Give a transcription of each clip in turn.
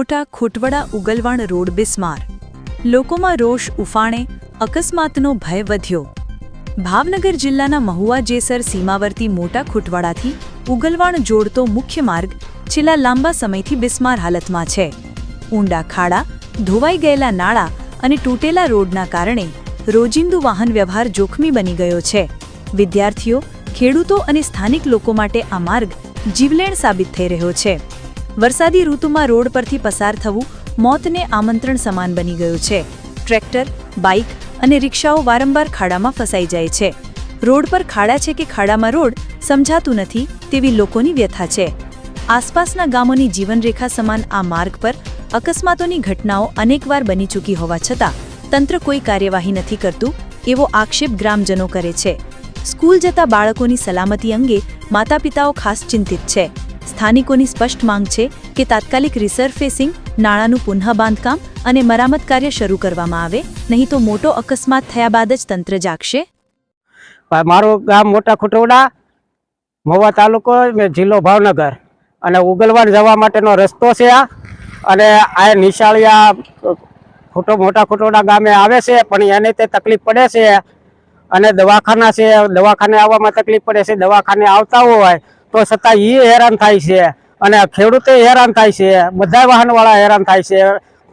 મોટા ખોટવડા ઉગલવાણ રોડ બિસ્માર. લોકોમાં રોષ ઉફાણે, અકસ્માતનો ભય વધ્યો. ભાવનગર જિલ્લાના મહુવા જેસર સીમાવર્તી મોટા ખોટવાડાથી ઉગલવાણ જોડતો મુખ્ય માર્ગ છેલ્લા લાંબા સમયથી બિસ્માર હાલતમાં છે. ઊંડા ખાડા, ધોવાઈ ગયેલા નાળા અને તૂટેલા રોડના કારણે રોજિંદુ વાહન વ્યવહાર જોખમી બની ગયો છે. વિદ્યાર્થીઓ, ખેડૂતો અને સ્થાનિક લોકો માટે આ માર્ગ જીવલેણ સાબિત થઈ રહ્યો છે. વરસાદી ઋતુમાં રોડ પરથી પસાર થવું મોતને આમંત્રણ સમાન બની ગયું છે. ટ્રેક્ટર, બાઇક અને રિક્ષાઓ વારંવાર ખાડામાં ફસાઈ જાય છે. રોડ પર ખાડા છે કે ખાડામાં રોડ, સમજાતું નથી તેવી લોકોની વ્યથા છે. આસપાસના ગામોની જીવનરેખા સમાન આ માર્ગ પર અકસ્માતોની ઘટનાઓ અનેકવાર બની ચૂકી હોવા છતાં તંત્ર કોઈ કાર્યવાહી નથી કરતું એવો આક્ષેપ ગ્રામજનો કરે છે. સ્કૂલ જતા બાળકોની સલામતી અંગે માતાપિતાઓ ખાસ ચિંતિત છે. સ્થાનિકોની સ્પષ્ટ માંગ છે કે તાત્કાલિક રિસરફેસિંગ, નાણાંનું પુનઃ બાંધકામ અને મરામત કાર્ય શરૂ કરવામાં આવે, નહીં તો મોટો અકસ્માત થયા બાદ જ તંત્ર જાગશે. મારું ગામ મોટા ખુટવડા મહુવા તાલુકો જિલ્લો ભાવનગર. અને ઉગલવાડ જવા માટેનો રસ્તો છે આ. અને આ નિશાળિયા, ખોટો મોટા ખુટવડા ગામે આવે છે, પણ એને તે તકલીફ પડે છે. અને દવાખાના છે, દવાખાને આવવામાં તકલીફ પડે છે. દવાખાને આવતા હોય તો છતાં એ હેરાન થાય છે. અને ખેડૂતે હેરાન થાય છે. બધા વાહનવાળા હેરાન થાય છે.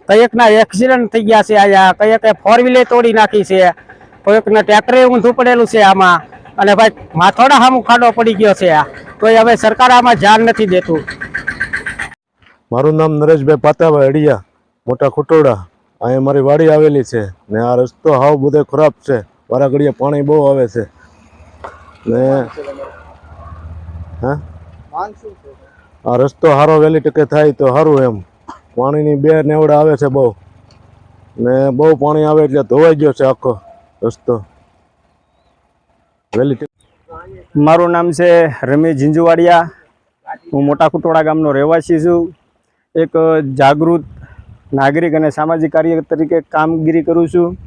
કયેકના એક્સિડન્ટ થઈ ગયા છે અહીંયા કયેકે ફોર વ્હીલે તોડી નાખી છે. કોઈકને ટ્રેક્ટરે ઊંધું પડેલું છે આમાં. અને ભાઈ, માથોડા સામું ખાડો પડી ગયો છે આ. તોય હવે સરકાર આમાં ધ્યાન નથી દેતું. મારું નામ નરેશભાઈ પાતાભાઈ અડિયા, મોટા ખોટોડા. અહીંયા મારી વાડી આવેલી છે. ને આ રસ્તો હાવ બધો ખરાબ છે. વારા ઘડીએ પાણી બહુ આવે છે. ને હા? આ રસ્તો સારો વહેલી ટકે થાય તો સારું એમ. પાણીની બે નેવડા આવે છે બહુ. ને બહુ પાણી આવે એટલે ધોવાઈ ગયો છે આખો રસ્તો. વહેલી ટકે મારું નામ છે રમેશ ઝીંઝુવાડિયા. હું મોટા કુટોડા ગામનો રહેવાસી છું. એક જાગૃત નાગરિક અને સામાજિક કાર્ય તરીકે કામગીરી કરું છું.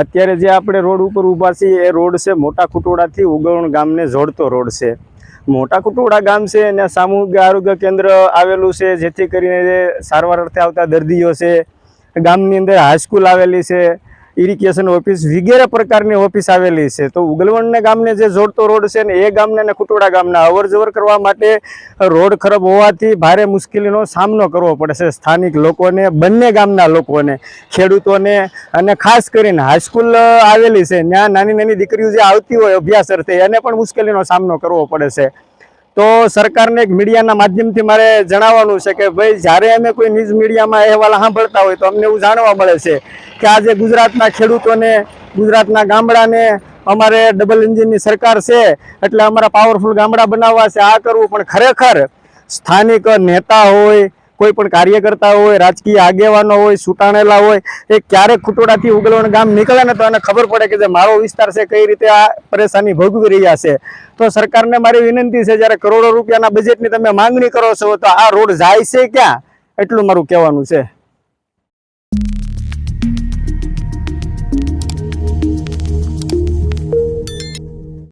અત્યારે જે આપણે રોડ ઉપર ઊભા છીએ એ રોડ છે મોટા કુટોડાથી ઉગવણ ગામને જોડતો રોડ છે. મોટા કુટુડા ગામ છે અને સામૂહિક આરોગ્ય કેન્દ્ર આવેલું છે, જેથી કરીને સારવાર અર્થે આવતા દર્દીઓ છે. ગામની અંદર હાઈસ્કૂલ આવેલી છે. ઇરિગેશન ઓફિસ વગેરે પ્રકારની ઓફિસ આવેલી છે. તો ઉગલવણને ગામને જે જોડતો રોડ છે ને, એ ગામને અને ખુટોડા ગામના અવરજવર કરવા માટે રોડ ખરાબ હોવાથી ભારે મુશ્કેલીનો સામનો કરવો પડે છે સ્થાનિક લોકોને, બંને ગામના લોકોને, ખેડૂતોને અને ખાસ કરીને હાઈસ્કૂલ આવેલી છે. ત્યાં નાની નાની દીકરીઓ જે આવતી હોય અભ્યાસ અર્થે, એને પણ મુશ્કેલીનો સામનો કરવો પડે છે. તો સરકારને એક મીડિયાના માધ્યમથી મારે જણાવવાનું છે કે, ભાઈ, જ્યારે અમે કોઈ ન્યૂઝ મીડિયામાં અહેવાલ સાંભળતા હોય તો અમને એવું જાણવા મળે છે કે આજે ગુજરાતના ખેડૂતોને, ગુજરાતના ગામડાને અમારે ડબલ એન્જિનની સરકાર છે, એટલે અમારા પાવરફુલ ગામડા બનાવવા છે, આ કરવું પણ ખરેખર સ્થાનિક નેતા હોય, કોઈ પણ કાર્યકર્તા હોય, રાજકીય આગેવાનો હોય સુટાણેલા હોય, એ ક્યારેક ખુટોડાથી ઉગલવાનું ગામ નીકળે ને તો એને ખબર પડે કે જે મારો વિસ્તાર છે, કઈ રીતે આ પરેશાની ભોગવી રહ્યા છે. તો સરકારને મારી વિનંતી છે, જ્યારે કરોડો રૂપિયાના બજેટની તમે માંગણી કરો છો, તો આ રોડ જાય છે ક્યાં? એટલું મારું કહેવાનું છે.